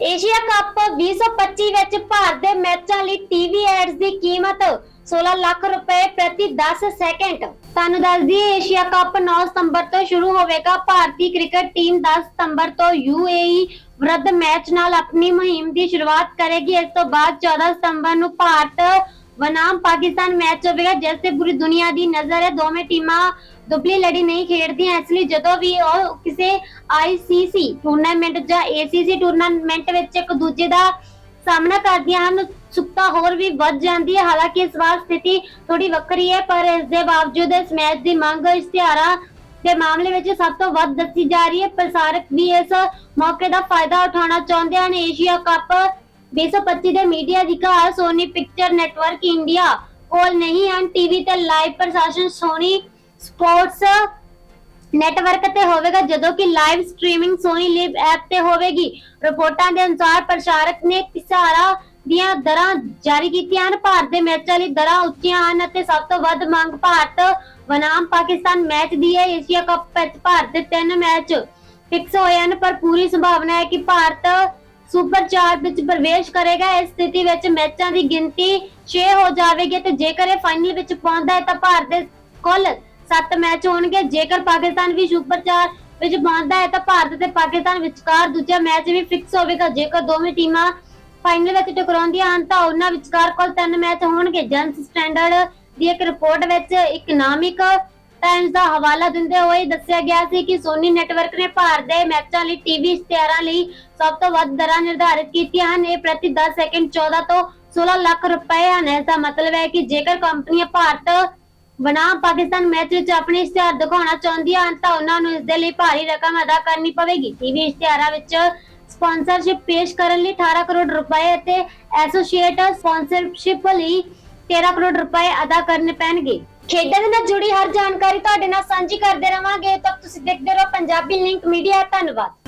Asia cup 2025 ਵਿੱਚ ਭਾਰਤ ਦੇ ਮੈਚਾਂ ਲਈ ਟੀਵੀ ਐਡਸ ਦੀ ਕੀਮਤ 16 ਲੱਖ ਰੁਪਏ ਪ੍ਰਤੀ 10 ਸੈਕਿੰਡ। ਤੁਹਾਨੂੰ ਦੱਸ ਦਈਏ, ਏਸ਼ੀਆ ਕੱਪ 9 ਸਤੰਬਰ ਤੋਂ ਸ਼ੁਰੂ ਹੋਵੇਗਾ। ਭਾਰਤੀ ਕ੍ਰਿਕਟ ਟੀਮ 10 ਸਤੰਬਰ ਤੋਂ ਯੂਏਈ ਵਿਰੁੱਧ ਮੈਚ ਨਾਲ ਆਪਣੀ ਮੁਹਿੰਮ ਦੀ ਸ਼ੁਰੂਆਤ ਕਰੇਗੀ। ਇਸ ਤੋਂ ਬਾਅਦ 14 ਸਤੰਬਰ ਨੂੰ ਭਾਰਤ ਬਨਾਮ ਪਾਕਿਸਤਾਨ ਮੈਚ ਹੋਵੇਗਾ, ਜਿਸ ਤੇ ਪੂਰੀ ਦੁਨੀਆ ਦੀ ਨਜ਼ਰ ਹੈ। ਦੋਵੇਂ ਟੀਮਾਂ ਦੁਬਲੀ ਲੜੀ ਨਹੀਂ ਖੇਡਦੀਆਂ। ਇਸ ਲਈ ਜਦੋਂ ਵੀ ਉਹ ਕਿਸੇ ਆਈਸੀਸੀ ਟੂਰਨਾਮੈਂਟ ਜਾਂ ਏਸੀਸੀ ਟੂਰਨਾਮੈਂਟ ਵਿੱਚ ਇੱਕ ਦੂਜੇ ਦਾ ਸਾਹਮਣਾ ਕਰਦੀਆਂ ਹਨ ਸੁੱਤਾ ਹੋਰ ਵੀ ਵੱਧ ਜਾਂਦੀ ਹੈ। ਹਾਲਾਂਕਿ ਇਸ ਵਾਰ ਸਥਿਤੀ ਥੋੜੀ ਵੱਖਰੀ ਹੈ, ਪਰ ਇਸ ਦੇ ਬਾਵਜੂਦ ਇਸ ਮੈਚ ਦੀ ਮੰਗ ਇਸ਼ਤਿਹਾਰਾਂ ਦੇ ਮਾਮਲੇ ਵਿੱਚ ਸਭ ਤੋਂ ਵੱਧ ਦੱਸੀ ਜਾ ਰਹੀ ਹੈ। ਪ੍ਰਸਾਰਕ ਵੀ ਇਸ ਮੌਕੇ ਦਾ ਫਾਇਦਾ ਉਠਾਉਣਾ ਚਾਹੁੰਦੇ ਹਨ। ਏਸ਼ੀਆ ਕੱਪ 2025 ਦੇ ਮੀਡੀਆ ਅਧਿਕਾਰ ਸੋਨੀ ਪਿਕਚਰ ਨੈਟਵਰਕ ਇੰਡੀਆ ਕੋਲ ਨਹੀਂ ਹਨ ਟੀਵੀ ਤੇ ਲਾਈਵ ਪ੍ਰਸਾਰਣ ਸੋਨੀ ਸਪੋਰਟਸ ਨੈਟਵਰਕ ਤੇ ਹੋਵੇਗਾ ਜਦੋਂ ਕਿ live streaming Sony LIV app ਤੇ ਹੋਵੇਗੀ ਰਿਪੋਰਟਾਂ ਦੇ ਅਨੁਸਾਰ ਪ੍ਰਸਾਰਕ ਨੇ ਪਿਸਾਰਾ ਦੀਆਂ ਦਰਾਂ ਜਾਰੀ ਕੀਤੀਆਂ ਹਨ ਭਾਰਤ ਦੇ ਮੈਚਾਂ ਲਈ ਦਰਾਂ ਉੱਚੀਆਂ ਹਨ ਅਤੇ ਸਭ ਤੋਂ ਵੱਧ ਮੰਗ ਭਾਰਤ ਬਨਾਮ ਪਾਕਿਸਤਾਨ ਮੈਚ ਦੀ ਹੈ ਏਸ਼ੀਆ ਕੱਪ ਵਿੱਚ ਭਾਰਤ ਦੇ ਤਿੰਨ ਮੈਚ ਫਿਕਸ ਹੋਏ ਹਨ ਪਰ ਪੂਰੀ ਸੰਭਾਵਨਾ ਹੈ ਕਿ ਭਾਰਤ ਸੁਪਰ 4 ਵਿੱਚ ਪ੍ਰਵੇਸ਼ ਕਰੇਗਾ, ਇਸ ਸਥਿਤੀ ਵਿੱਚ ਮੈਚਾਂ ਦੀ ਗਿਣਤੀ 6 ਹੋ ਜਾਵੇਗੀ ਤੇ ਜੇਕਰ ਇਹ ਫਾਈਨਲ ਵਿੱਚ ਪਹੁੰਚਦਾ ਹੈ ਤਾਂ ਭਾਰਤ ਦੇ ਕੁੱਲ 7 ਮੈਚ ਹੋਣਗੇ। ਜੇਕਰ ਪਾਕਿਸਤਾਨ ਵੀ ਸੁਪਰ 4 ਵਿੱਚ ਪਹੁੰਚਦਾ ਹੈ ਤਾਂ ਭਾਰਤ ਤੇ ਪਾਕਿਸਤਾਨ ਵਿਚਕਾਰ ਦੂਜਾ ਮੈਚ ਵੀ ਫਿਕਸ ਹੋਵੇਗਾ। ਜੇਕਰ ਦੋਵੇਂ ਟੀਮਾਂ ਫਾਈਨਲ ਵਿੱਚ ਟਕਰਾਉਂਦੀਆਂ ਹਨ ਤਾਂ ਉਹਨਾਂ ਵਿਚਕਾਰ ਕੁੱਲ 3 ਮੈਚ ਹੋਣਗੇ। ਜਨਸ ਸਟੈਂਡਰਡ ਦੀ ਇੱਕ ਰਿਪੋਰਟ ਵਿੱਚ ਇਕਨੋਮਿਕ ਟਾਈਮਜ਼ ਦਾ ਹਵਾਲਾ ਦਿੰਦੇ ਹੋਏ ਦੱਸਿਆ ਗਿਆ ਸੀ ਕਿ ਸੋਨੀ ਨੈਟਵਰਕ ਨੇ ਭਾਰਤ ਦੇ ਮੈਚਾਂ ਲਈ ਟੀਵੀ ਇਸ਼ਤਿਹਾਰਾਂ ਲਈ ਸਭ ਤੋਂ ਵੱਧ ਦਰਾਂ ਨਿਰਧਾਰਿਤ ਕੀਤੀਆਂ ਹਨ। ਇਹ ਪ੍ਰਤੀ 10 ਸੈਕਿੰਡ 14 ਤੋਂ 16 ਲੱਖ ਰੁਪਏ ਹਨ। ਇਸ ਦਾ ਮਤਲਬ ਹੈ ਕਿ ਜੇਕਰ ਕੰਪਨੀਆਂ ਭਾਰਤ ਬਨਾਮ ਪਾਕਿਸਤਾਨ ਮੈਚ ਵਿੱਚ ਆਪਣੇ ਇਸ਼ਤਿਹਾਰ ਦਿਖਾਉਣਾ ਚਾਹੁੰਦੀਆਂ ਹਨ, ਤਾਂ ਉਹਨਾਂ ਨੂੰ ਇਸ ਦੇ ਲਈ ਭਾਰੀ ਰਕਮ ਅਦਾ ਕਰਨੀ ਪਵੇਗੀ। ਟੀਵੀ ਇਸ਼ਤਿਹਾਰਾਂ ਵਿੱਚ ਸਪਾਂਸਰਸ਼ਿਪ ਪੇਸ਼ ਕਰਨ ਲਈ 18 ਕਰੋੜ ਰੁਪਏ ਅਤੇ ਐਸੋਸੀਏਟ ਸਪਾਂਸਰਸ਼ਿਪ ਲਈ 13 ਕਰੋੜ ਰੁਪਏ ਅਦਾ ਕਰਨੇ ਪੈਣਗੇ। ਖੇਡਾਂ ਦੇ ਨਾਲ ਜੁੜੀ ਹਰ ਜਾਣਕਾਰੀ ਤੁਹਾਡੇ ਨਾਲ ਸਾਂਝੀ ਕਰਦੇ ਰਵਾਂਗੇ। ਤਦ ਤੁਸੀਂ ਦੇਖਦੇ ਰਹੋ ਪੰਜਾਬੀ ਲਿੰਕ ਮੀਡੀਆ ਧੰਨਵਾਦ।